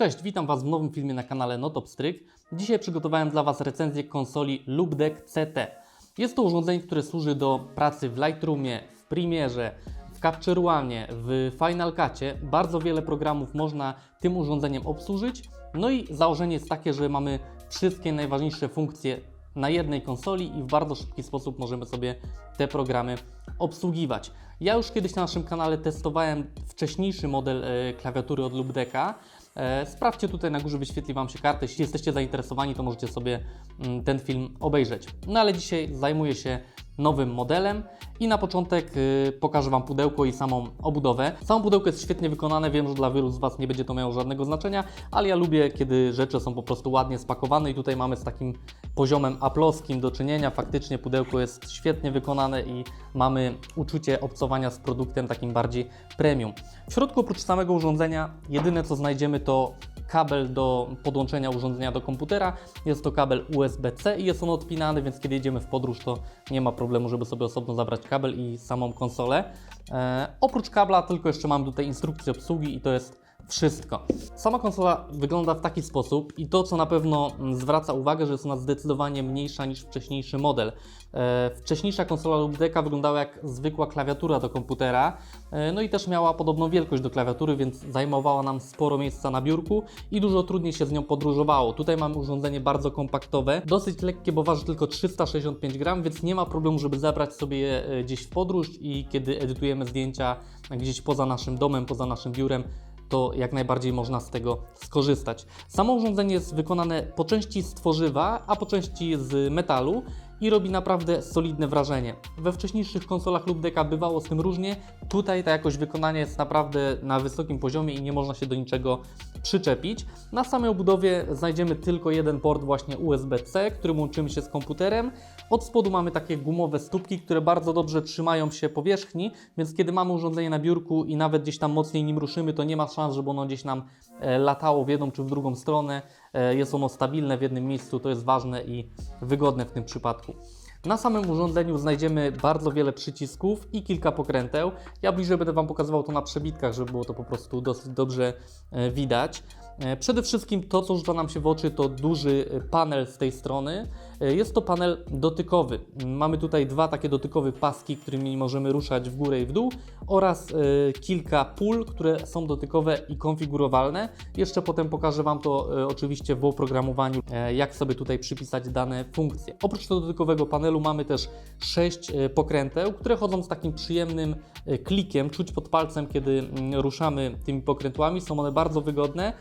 Cześć, witam Was w nowym filmie na kanale Notopstryk. Dzisiaj przygotowałem dla Was recenzję konsoli LoopDeck CT. Jest to urządzenie, które służy do pracy w Lightroomie, w Premierze, w Capture One, w Final Cutie. Bardzo wiele programów można tym urządzeniem obsłużyć. No i założenie jest takie, że mamy wszystkie najważniejsze funkcje na jednej konsoli i w bardzo szybki sposób możemy sobie te programy obsługiwać. Ja już kiedyś na naszym kanale testowałem wcześniejszy model e, klawiatury od LoopDecka. E, Sprawdźcie tutaj na górze, wyświetli Wam się kartę. Jeśli jesteście zainteresowani, to możecie sobie mm, ten film obejrzeć. No ale dzisiaj zajmuję się nowym modelem i na początek y, pokażę Wam pudełko i samą obudowę. Samo pudełko jest świetnie wykonane, wiem, że dla wielu z Was nie będzie to miało żadnego znaczenia, ale ja lubię, kiedy rzeczy są po prostu ładnie spakowane i tutaj mamy z takim poziomem aploskim do czynienia. Faktycznie pudełko jest świetnie wykonane i mamy uczucie obcowania z produktem takim bardziej premium. W środku oprócz samego urządzenia jedyne co znajdziemy to kabel do podłączenia urządzenia do komputera. Jest to kabel USB-C i jest on odpinany, więc kiedy jedziemy w podróż, to nie ma problemu, żeby sobie osobno zabrać kabel i samą konsolę. E, oprócz kabla tylko jeszcze mam tutaj instrukcję obsługi i to jest wszystko. Sama konsola wygląda w taki sposób i to, co na pewno mm, zwraca uwagę, że jest ona zdecydowanie mniejsza niż wcześniejszy model. E, wcześniejsza konsola LoopDecka wyglądała jak zwykła klawiatura do komputera, e, no i też miała podobną wielkość do klawiatury, więc zajmowała nam sporo miejsca na biurku i dużo trudniej się z nią podróżowało. Tutaj mamy urządzenie bardzo kompaktowe, dosyć lekkie, bo waży tylko 365 gram, więc nie ma problemu, żeby zabrać sobie je e, gdzieś w podróż i kiedy edytujemy zdjęcia gdzieś poza naszym domem, poza naszym biurem, to jak najbardziej można z tego skorzystać. Samo urządzenie jest wykonane po części z tworzywa, a po części z metalu i robi naprawdę solidne wrażenie. We wcześniejszych konsolach lub deka bywało z tym różnie. Tutaj ta jakość wykonania jest naprawdę na wysokim poziomie i nie można się do niczego przyczepić. Na samej obudowie znajdziemy tylko jeden port właśnie USB-C, którym łączymy się z komputerem. Od spodu mamy takie gumowe stópki, które bardzo dobrze trzymają się powierzchni, więc kiedy mamy urządzenie na biurku i nawet gdzieś tam mocniej nim ruszymy, to nie ma szans, żeby ono gdzieś nam e, latało w jedną czy w drugą stronę. E, Jest ono stabilne w jednym miejscu, to jest ważne i wygodne w tym przypadku. Na samym urządzeniu znajdziemy bardzo wiele przycisków i kilka pokręteł. Ja bliżej będę Wam pokazywał to na przebitkach, żeby było to po prostu dosyć dobrze e, widać. E, Przede wszystkim to, co rzuca nam się w oczy, to duży panel z tej strony. E, Jest to panel dotykowy. Mamy tutaj dwa takie dotykowe paski, którymi możemy ruszać w górę i w dół oraz e, kilka pól, które są dotykowe i konfigurowalne. Jeszcze potem pokażę Wam to e, oczywiście w oprogramowaniu, jak sobie tutaj przypisać dane funkcje. Oprócz tego dotykowego panelu mamy też sześć pokręteł, które chodzą z takim przyjemnym klikiem, czuć pod palcem, kiedy mm, ruszamy tymi pokrętłami. Są one bardzo wygodne,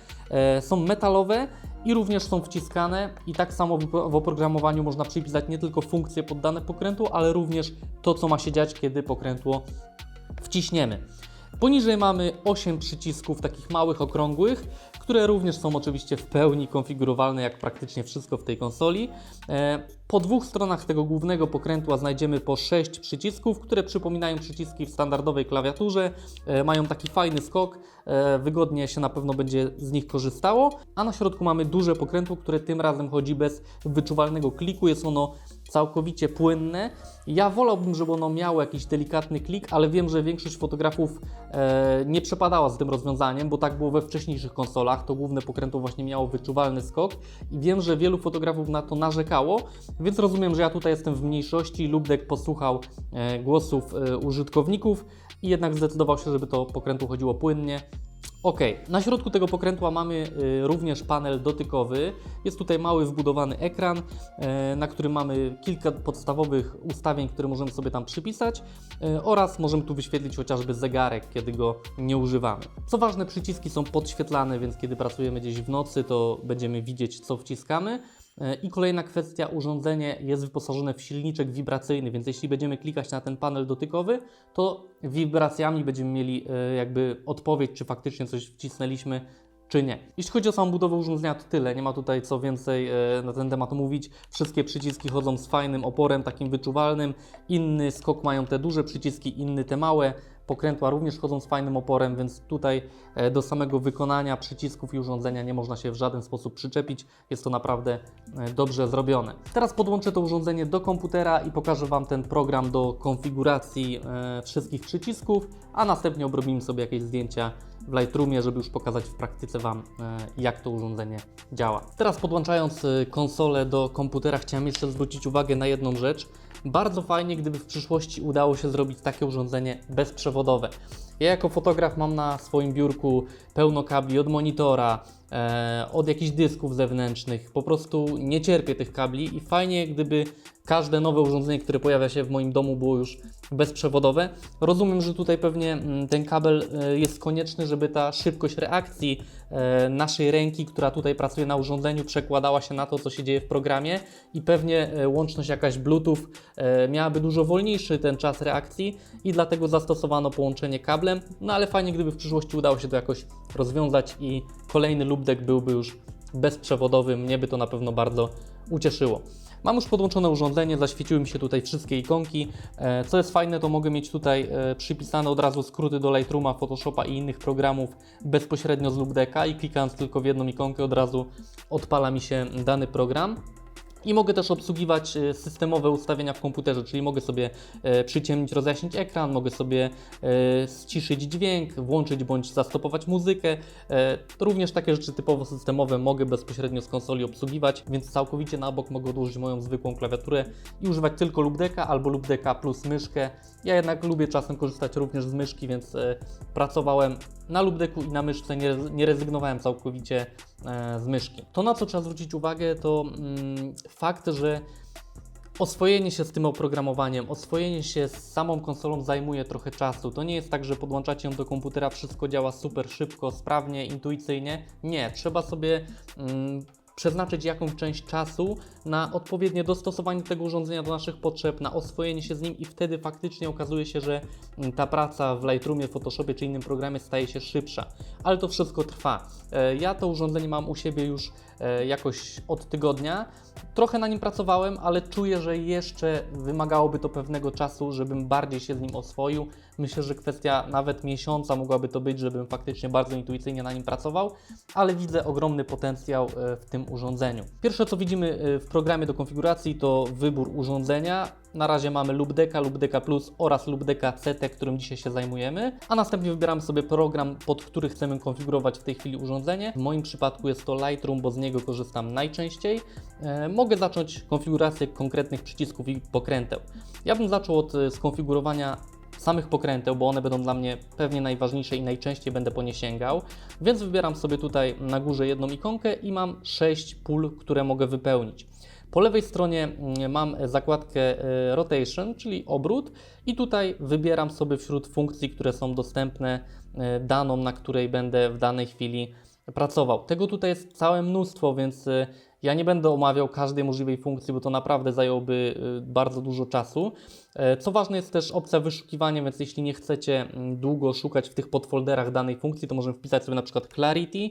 są metalowe i również są wciskane i tak samo w oprogramowaniu można przypisać nie tylko funkcje pod dane pokrętło, ale również to, co ma się dziać, kiedy pokrętło wciśniemy. Poniżej mamy 8 przycisków takich małych, okrągłych, które również są oczywiście w pełni konfigurowalne, jak praktycznie wszystko w tej konsoli. Po dwóch stronach tego głównego pokrętła znajdziemy po 6 przycisków, które przypominają przyciski w standardowej klawiaturze. E, Mają taki fajny skok, e, wygodnie się na pewno będzie z nich korzystało. A na środku mamy duże pokrętło, które tym razem chodzi bez wyczuwalnego kliku. Jest ono całkowicie płynne. Ja wolałbym, żeby ono miało jakiś delikatny klik, ale wiem, że większość fotografów e, nie przepadała z tym rozwiązaniem, bo tak było we wcześniejszych konsolach. To główne pokrętło właśnie miało wyczuwalny skok i wiem, że wielu fotografów na to narzekało, więc rozumiem, że ja tutaj jestem w mniejszości. Lubdek posłuchał e, głosów e, użytkowników i jednak zdecydował się, żeby to pokrętło chodziło płynnie. Ok, na środku tego pokrętła mamy y, również panel dotykowy. Jest tutaj mały wbudowany ekran, na którym mamy kilka podstawowych ustawień, które możemy sobie tam przypisać oraz możemy tu wyświetlić chociażby zegarek, kiedy go nie używamy. Co ważne, przyciski są podświetlane, więc kiedy pracujemy gdzieś w nocy, to będziemy widzieć, co wciskamy. E, I kolejna kwestia, urządzenie jest wyposażone w silniczek wibracyjny, więc jeśli będziemy klikać na ten panel dotykowy, to wibracjami będziemy mieli e, jakby odpowiedź, czy faktycznie coś wcisnęliśmy, czy nie. Jeśli chodzi o samą budowę urządzenia, to tyle. Nie ma tutaj co więcej e, na ten temat mówić. Wszystkie przyciski chodzą z fajnym oporem, takim wyczuwalnym. Inny skok mają te duże przyciski, inny te małe. Pokrętła również chodzą z fajnym oporem, więc tutaj e, do samego wykonania przycisków i urządzenia nie można się w żaden sposób przyczepić. Jest to naprawdę e, dobrze zrobione. Teraz podłączę to urządzenie do komputera i pokażę Wam ten program do konfiguracji e, wszystkich przycisków, a następnie obrobimy sobie jakieś zdjęcia w Lightroomie, żeby już pokazać w praktyce Wam, jak to urządzenie działa. Teraz podłączając konsolę do komputera, chciałem jeszcze zwrócić uwagę na jedną rzecz. Bardzo fajnie, gdyby w przyszłości udało się zrobić takie urządzenie bezprzewodowe. Ja jako fotograf mam na swoim biurku pełno kabli od monitora, od jakichś dysków zewnętrznych. Po prostu nie cierpię tych kabli i fajnie, gdyby każde nowe urządzenie, które pojawia się w moim domu, było już bezprzewodowe. Rozumiem, że tutaj pewnie mm, ten kabel e, jest konieczny, żeby ta szybkość reakcji e, naszej ręki, która tutaj pracuje na urządzeniu, przekładała się na to, co się dzieje w programie i pewnie e, łączność jakaś Bluetooth e, miałaby dużo wolniejszy ten czas reakcji i dlatego zastosowano połączenie kablem. No ale fajnie, gdyby w przyszłości udało się to jakoś rozwiązać i kolejny loopdeck byłby już bezprzewodowy. Mnie by to na pewno bardzo ucieszyło. Mam już podłączone urządzenie, zaświeciły mi się tutaj wszystkie ikonki. E, Co jest fajne, to mogę mieć tutaj e, przypisane od razu skróty do Lightrooma, Photoshopa i innych programów bezpośrednio z Loopdecka i klikając tylko w jedną ikonkę od razu odpala mi się dany program. I mogę też obsługiwać e, systemowe ustawienia w komputerze, czyli mogę sobie e, przyciemnić, rozjaśnić ekran, mogę sobie e, ściszyć dźwięk, włączyć bądź zastopować muzykę. Również takie rzeczy typowo systemowe mogę bezpośrednio z konsoli obsługiwać, więc całkowicie na bok mogę odłożyć moją zwykłą klawiaturę i używać tylko Loopdecka albo Loopdecka plus myszkę. Ja jednak lubię czasem korzystać również z myszki, więc e, pracowałem na Loopdecku i na myszce, nie, nie rezygnowałem całkowicie e, z myszki. To na co trzeba zwrócić uwagę to mm, fakt, że oswojenie się z tym oprogramowaniem, oswojenie się z samą konsolą zajmuje trochę czasu. To nie jest tak, że podłączacie ją do komputera, wszystko działa super szybko, sprawnie, intuicyjnie. Nie, trzeba sobie mm, przeznaczyć jakąś część czasu na odpowiednie dostosowanie tego urządzenia do naszych potrzeb, na oswojenie się z nim i wtedy faktycznie okazuje się, że mm, ta praca w Lightroomie, Photoshopie czy innym programie staje się szybsza. Ale to wszystko trwa. E, Ja to urządzenie mam u siebie już e, jakoś od tygodnia. Trochę na nim pracowałem, ale czuję, że jeszcze wymagałoby to pewnego czasu, żebym bardziej się z nim oswoił. Myślę, że kwestia nawet miesiąca mogłaby to być, żebym faktycznie bardzo intuicyjnie na nim pracował, ale widzę ogromny potencjał e, w tym urządzeniu. Pierwsze co widzimy w programie do konfiguracji to wybór urządzenia. Na razie mamy Loopdecka, Loopdecka Plus oraz Loopdecka CT, którym dzisiaj się zajmujemy, a następnie wybieramy sobie program, pod który chcemy konfigurować w tej chwili urządzenie. W moim przypadku jest to Lightroom, bo z niego korzystam najczęściej. E, mogę zacząć konfigurację konkretnych przycisków i pokręteł. Ja bym zaczął od e, skonfigurowania samych pokręteł, bo one będą dla mnie pewnie najważniejsze i najczęściej będę po nie sięgał. Więc wybieram sobie tutaj na górze jedną ikonkę i mam 6 pól, które mogę wypełnić. Po lewej stronie mm, mam zakładkę e, Rotation, czyli obrót, i tutaj wybieram sobie wśród funkcji, które są dostępne, e, daną, na której będę w danej chwili pracował. Tego tutaj jest całe mnóstwo, więc e, ja nie będę omawiał każdej możliwej funkcji, bo to naprawdę zająłby e, bardzo dużo czasu. E, Co ważne jest też opcja wyszukiwania, więc jeśli nie chcecie mm, długo szukać w tych podfolderach danej funkcji, to możemy wpisać sobie na przykład Clarity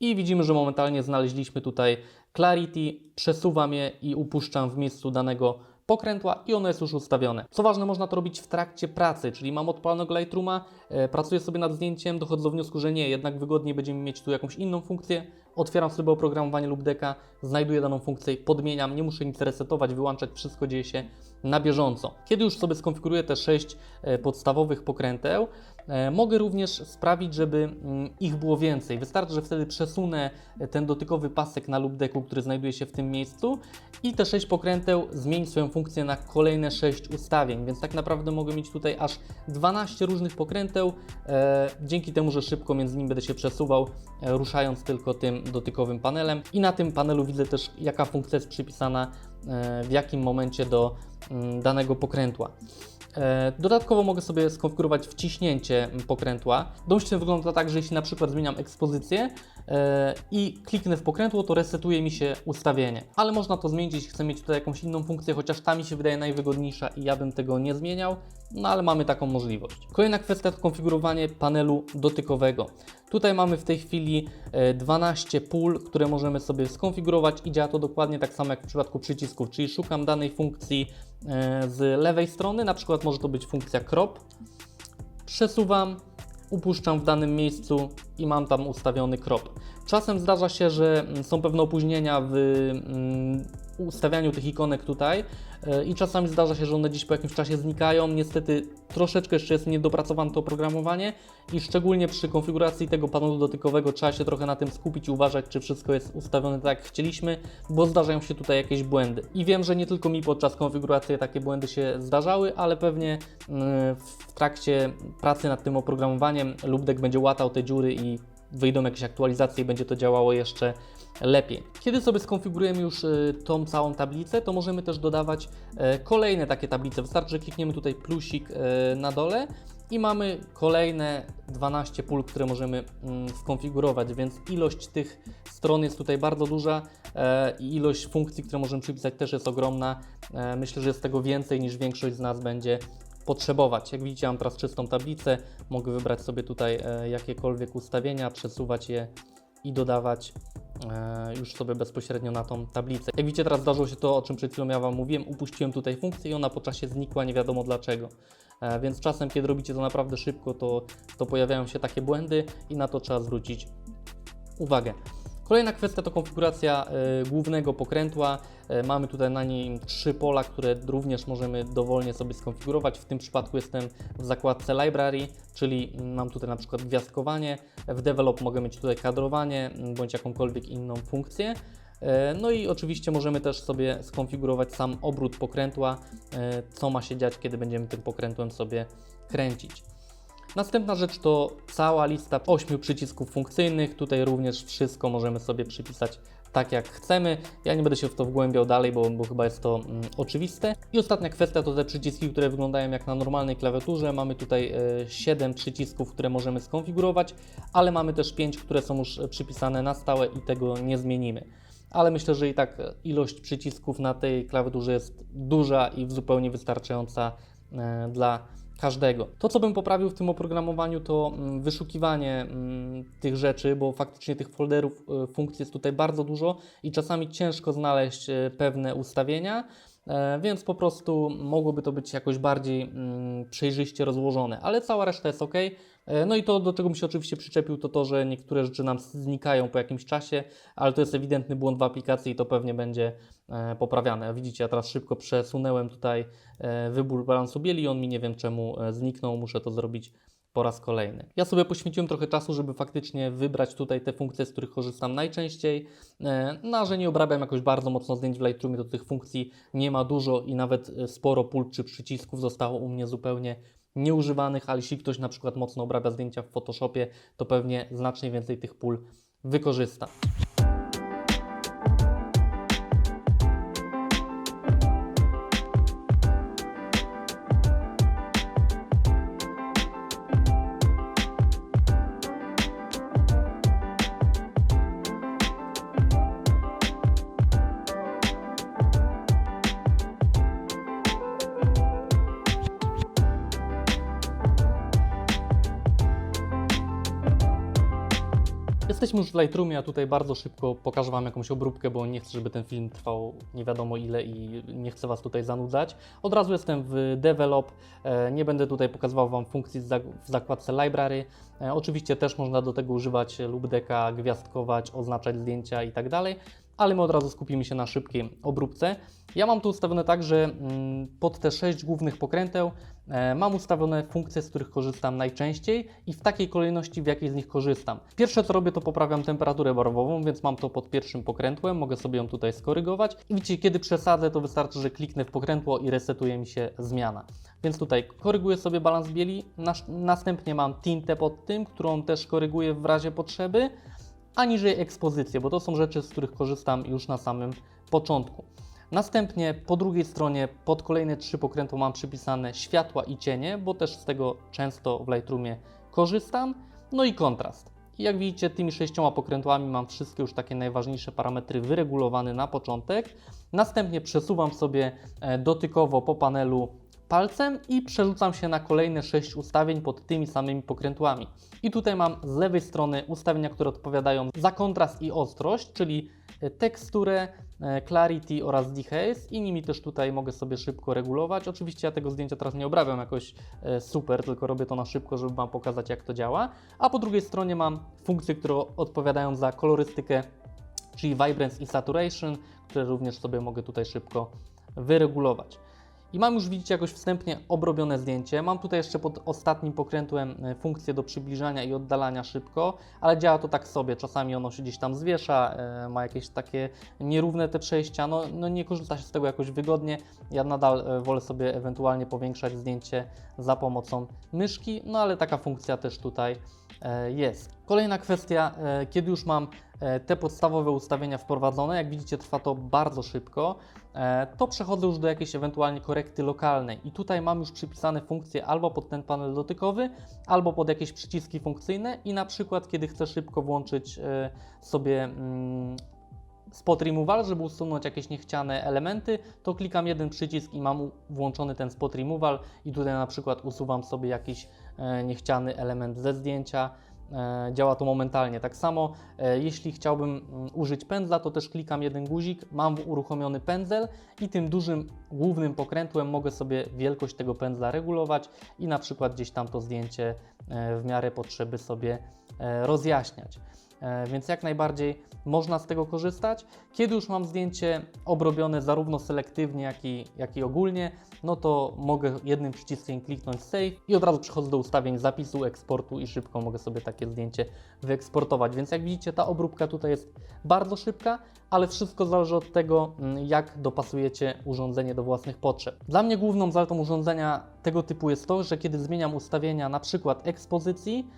i widzimy, że momentalnie znaleźliśmy tutaj Clarity, przesuwam je i upuszczam w miejscu danego pokrętła i ono jest już ustawione. Co ważne, można to robić w trakcie pracy, czyli mam odpalonego Lightrooma, e, pracuję sobie nad zdjęciem, dochodzę do wniosku, że nie, jednak wygodniej będziemy mieć tu jakąś inną funkcję, otwieram sobie oprogramowanie lub deka, znajduję daną funkcję, podmieniam, nie muszę nic resetować, wyłączać, wszystko dzieje się na bieżąco. Kiedy już sobie skonfiguruję te sześć e, podstawowych pokręteł, mogę również sprawić, żeby mm, ich było więcej. Wystarczy, że wtedy przesunę e, ten dotykowy pasek na lub deku, który znajduje się w tym miejscu i te sześć pokręteł zmieni swoją funkcję na kolejne sześć ustawień, więc tak naprawdę mogę mieć tutaj aż 12 różnych pokręteł, e, dzięki temu, że szybko między nimi będę się przesuwał, e, ruszając tylko tym dotykowym panelem i na tym panelu widzę też jaka funkcja jest przypisana e, w jakim momencie do mm, danego pokrętła. E, Dodatkowo mogę sobie skonfigurować wciśnięcie pokrętła. Domyślnie wygląda tak, że jeśli na przykład zmieniam ekspozycję i kliknę w pokrętło, to resetuje mi się ustawienie. Ale można to zmienić, jeśli chcę mieć tutaj jakąś inną funkcję, chociaż ta mi się wydaje najwygodniejsza i ja bym tego nie zmieniał, no ale mamy taką możliwość. Kolejna kwestia to konfigurowanie panelu dotykowego. Tutaj mamy w tej chwili e, 12 pól, które możemy sobie skonfigurować i działa to dokładnie tak samo jak w przypadku przycisków, czyli szukam danej funkcji e, z lewej strony, na przykład może to być funkcja crop. przesuwam, upuszczam w danym miejscu i mam tam ustawiony crop. Czasem zdarza się, że są pewne opóźnienia w mm, ustawianiu tych ikonek tutaj i czasami zdarza się, że one gdzieś po jakimś czasie znikają. Niestety troszeczkę jeszcze jest niedopracowane to oprogramowanie i szczególnie przy konfiguracji tego panelu dotykowego trzeba się trochę na tym skupić i uważać, czy wszystko jest ustawione tak jak chcieliśmy, bo zdarzają się tutaj jakieś błędy. I wiem, że nie tylko mi podczas konfiguracji takie błędy się zdarzały, ale pewnie mm, w trakcie pracy nad tym oprogramowaniem Lubdek będzie łatał te dziury i wyjdą jakieś aktualizacje i będzie to działało jeszcze lepiej. Kiedy sobie skonfigurujemy już y, tą całą tablicę, to możemy też dodawać e, kolejne takie tablice. Wystarczy, że klikniemy tutaj plusik e, na dole i mamy kolejne 12 pól, które możemy mm, skonfigurować, więc ilość tych stron jest tutaj bardzo duża e, i ilość funkcji, które możemy przypisać też jest ogromna. Myślę, że jest tego więcej niż większość z nas będzie potrzebować. Jak widzicie, mam teraz czystą tablicę, mogę wybrać sobie tutaj jakiekolwiek ustawienia, przesuwać je i dodawać e, już sobie bezpośrednio na tą tablicę. Jak widzicie, teraz zdarzyło się to, o czym przed chwilą ja Wam mówiłem, upuściłem tutaj funkcję i ona po czasie znikła, nie wiadomo dlaczego. E, Więc czasem, kiedy robicie to naprawdę szybko, to, to pojawiają się takie błędy i na to trzeba zwrócić uwagę. Kolejna kwestia to konfiguracja e, głównego pokrętła. E, mamy tutaj na nim trzy pola, które również możemy dowolnie sobie skonfigurować. W tym przypadku jestem w zakładce Library, czyli mam tutaj na przykład gwiazdkowanie. W Develop mogę mieć tutaj kadrowanie bądź jakąkolwiek inną funkcję. E, No i oczywiście możemy też sobie skonfigurować sam obrót pokrętła, co ma się dziać, kiedy będziemy tym pokrętłem sobie kręcić. Następna rzecz to cała lista 8 przycisków funkcyjnych. Tutaj również wszystko możemy sobie przypisać tak jak chcemy. Ja nie będę się w to wgłębiał dalej, bo, bo chyba jest to mm, oczywiste. I ostatnia kwestia to te przyciski, które wyglądają jak na normalnej klawiaturze. Mamy tutaj e, 7 przycisków, które możemy skonfigurować, ale mamy też 5, które są już przypisane na stałe i tego nie zmienimy. Ale myślę, że i tak ilość przycisków na tej klawiaturze jest duża i zupełnie wystarczająca e, dla każdego. To, co bym poprawił w tym oprogramowaniu, to mm, wyszukiwanie mm, tych rzeczy, bo faktycznie tych folderów, e, funkcji jest tutaj bardzo dużo i czasami ciężko znaleźć e, pewne ustawienia. E, Więc po prostu mogłoby to być jakoś bardziej mm, przejrzyście rozłożone, ale cała reszta jest ok. E, No i to, do czego bym się oczywiście przyczepił, to to, że niektóre rzeczy nam znikają po jakimś czasie, ale to jest ewidentny błąd w aplikacji i to pewnie będzie e, poprawiane. Widzicie, ja teraz szybko przesunąłem tutaj wybór balansu bieli on mi nie wiem czemu zniknął, muszę to zrobić po raz kolejny. Ja sobie poświęciłem trochę czasu, żeby faktycznie wybrać tutaj te funkcje, z których korzystam najczęściej. E, No, a że nie obrabiam jakoś bardzo mocno zdjęć w Lightroomie, to tych funkcji nie ma dużo i nawet e, sporo pól czy przycisków zostało u mnie zupełnie nieużywanych, ale jeśli ktoś na przykład mocno obrabia zdjęcia w Photoshopie, to pewnie znacznie więcej tych pól wykorzysta. Jesteśmy już w Lightroomie, a tutaj bardzo szybko pokażę Wam jakąś obróbkę, bo nie chcę, żeby ten film trwał nie wiadomo ile i nie chcę Was tutaj zanudzać. Od razu jestem w Develop, e, nie będę tutaj pokazywał Wam funkcji w zakładce Library. E, Oczywiście też można do tego używać lubdeka, gwiazdkować, oznaczać zdjęcia i tak dalej, ale my od razu skupimy się na szybkiej obróbce. Ja mam tu ustawione tak, że mm, pod te sześć głównych pokręteł e, mam ustawione funkcje, z których korzystam najczęściej i w takiej kolejności, w jakiej z nich korzystam. Pierwsze co robię, to poprawiam temperaturę barwową, więc mam to pod pierwszym pokrętłem, mogę sobie ją tutaj skorygować i widzicie, kiedy przesadzę, to wystarczy, że kliknę w pokrętło i resetuje mi się zmiana. Więc tutaj koryguję sobie balans bieli, następnie mam tintę pod tym, którą też koryguję w razie potrzeby, a niżej ekspozycję, bo to są rzeczy, z których korzystam już na samym początku. Następnie po drugiej stronie pod kolejne trzy pokrętła mam przypisane światła i cienie, bo też z tego często w Lightroomie korzystam. No i kontrast. I jak widzicie, tymi sześcioma pokrętłami mam wszystkie już takie najważniejsze parametry wyregulowane na początek. Następnie przesuwam sobie e, dotykowo po panelu palcem i przerzucam się na kolejne 6 ustawień pod tymi samymi pokrętłami. I tutaj mam z lewej strony ustawienia, które odpowiadają za kontrast i ostrość, czyli e, teksturę, e, Clarity oraz Dehaze i nimi też tutaj mogę sobie szybko regulować. Oczywiście ja tego zdjęcia teraz nie obrabiam jakoś e, super, tylko robię to na szybko, żeby Wam pokazać jak to działa. A po drugiej stronie mam funkcje, które odpowiadają za kolorystykę, czyli Vibrance i Saturation, które również sobie mogę tutaj szybko wyregulować. I mam już, widzicie, jakoś wstępnie obrobione zdjęcie. Mam tutaj jeszcze pod ostatnim pokrętłem e, funkcję do przybliżania i oddalania szybko, ale działa to tak sobie. Czasami ono się gdzieś tam zwiesza, e, ma jakieś takie nierówne te przejścia. No, no nie korzysta się z tego jakoś wygodnie. Ja nadal e, wolę sobie ewentualnie powiększać zdjęcie za pomocą myszki, no ale taka funkcja też tutaj jest. Kolejna kwestia, kiedy już mam te podstawowe ustawienia wprowadzone, jak widzicie trwa to bardzo szybko, e, to przechodzę już do jakiejś ewentualnie korekty lokalnej i tutaj mam już przypisane funkcje albo pod ten panel dotykowy, albo pod jakieś przyciski funkcyjne i na przykład kiedy chcę szybko włączyć e, sobie mm, spot removal, żeby usunąć jakieś niechciane elementy, to klikam jeden przycisk i mam włączony ten spot removal i tutaj na przykład usuwam sobie jakiś e, niechciany element ze zdjęcia. E, działa to momentalnie. Tak samo, e, jeśli chciałbym mm, użyć pędzla, to też klikam jeden guzik, mam uruchomiony pędzel i tym dużym głównym pokrętłem mogę sobie wielkość tego pędzla regulować i na przykład gdzieś tam to zdjęcie e, w miarę potrzeby sobie rozjaśniać. E, Więc jak najbardziej można z tego korzystać. Kiedy już mam zdjęcie obrobione zarówno selektywnie, jak i, jak i ogólnie, no to mogę jednym przyciskiem kliknąć Save i od razu przechodzę do ustawień zapisu, eksportu i szybko mogę sobie takie zdjęcie wyeksportować. Więc jak widzicie, ta obróbka tutaj jest bardzo szybka, ale wszystko zależy od tego, mm, jak dopasujecie urządzenie do własnych potrzeb. Dla mnie główną zaletą urządzenia tego typu jest to, że kiedy zmieniam ustawienia na przykład ekspozycji,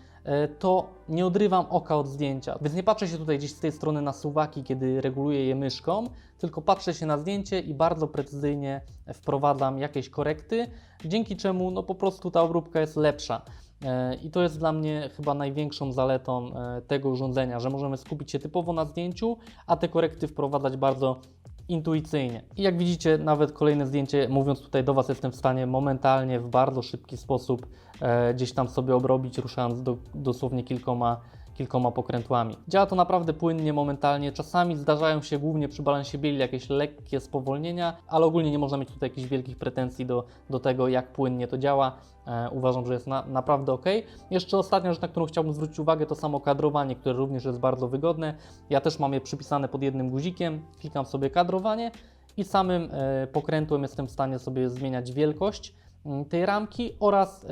to nie odrywam oka od zdjęcia. Więc nie patrzę się tutaj gdzieś z tej strony na suwaki, kiedy reguluję je myszką, tylko patrzę się na zdjęcie i bardzo precyzyjnie wprowadzam jakieś korekty, dzięki czemu no po prostu ta obróbka jest lepsza. E, I to jest dla mnie chyba największą zaletą e, tego urządzenia, że możemy skupić się typowo na zdjęciu, a te korekty wprowadzać bardzo intuicyjnie. I jak widzicie, nawet kolejne zdjęcie, mówiąc tutaj do Was, jestem w stanie momentalnie, w bardzo szybki sposób e, gdzieś tam sobie obrobić, ruszając do, dosłownie kilkoma, kilkoma pokrętłami. Działa to naprawdę płynnie, momentalnie. Czasami zdarzają się głównie przy balansie bieli jakieś lekkie spowolnienia, ale ogólnie nie można mieć tutaj jakichś wielkich pretensji do, do tego, jak płynnie to działa. E, uważam, że jest na, naprawdę ok. Jeszcze ostatnia rzecz, na którą chciałbym zwrócić uwagę, to samo kadrowanie, które również jest bardzo wygodne. Ja też mam je przypisane pod jednym guzikiem. Klikam sobie kadrowanie i samym e, pokrętłem jestem w stanie sobie zmieniać wielkość mm, tej ramki oraz e,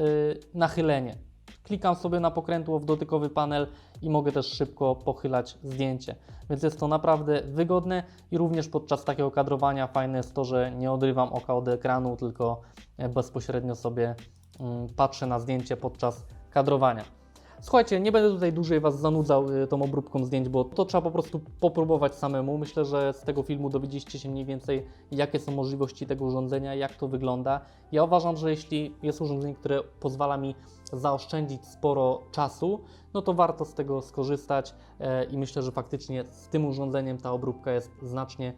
nachylenie. Klikam sobie na pokrętło w dotykowy panel i mogę też szybko pochylać zdjęcie. Więc jest to naprawdę wygodne i również podczas takiego kadrowania fajne jest to, że nie odrywam oka od ekranu, tylko e, bezpośrednio sobie mm, patrzę na zdjęcie podczas kadrowania. Słuchajcie, nie będę tutaj dłużej Was zanudzał y, tą obróbką zdjęć, bo to trzeba po prostu popróbować samemu. Myślę, że z tego filmu dowiedzieliście się mniej więcej, jakie są możliwości tego urządzenia, jak to wygląda. Ja uważam, że jeśli jest urządzenie, które pozwala mi zaoszczędzić sporo czasu, no to warto z tego skorzystać e, i myślę, że faktycznie z tym urządzeniem ta obróbka jest znacznie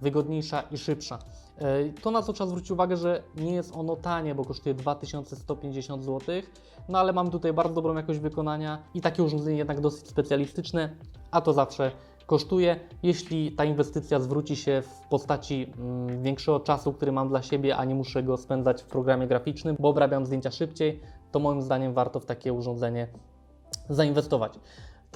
wygodniejsza i szybsza. E, To na co trzeba zwrócić uwagę, że nie jest ono tanie, bo kosztuje 2150 zł, no ale mam tutaj bardzo dobrą jakość wykonania i takie urządzenie jednak dosyć specjalistyczne, a to zawsze kosztuje. Jeśli ta inwestycja zwróci się w postaci mm, większego czasu, który mam dla siebie, a nie muszę go spędzać w programie graficznym, bo obrabiam zdjęcia szybciej, to moim zdaniem warto w takie urządzenie zainwestować.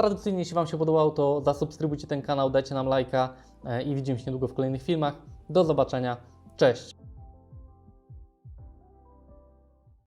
Tradycyjnie, jeśli Wam się podobało, to zasubskrybujcie ten kanał, dajcie nam lajka e, i widzimy się niedługo w kolejnych filmach. Do zobaczenia, cześć!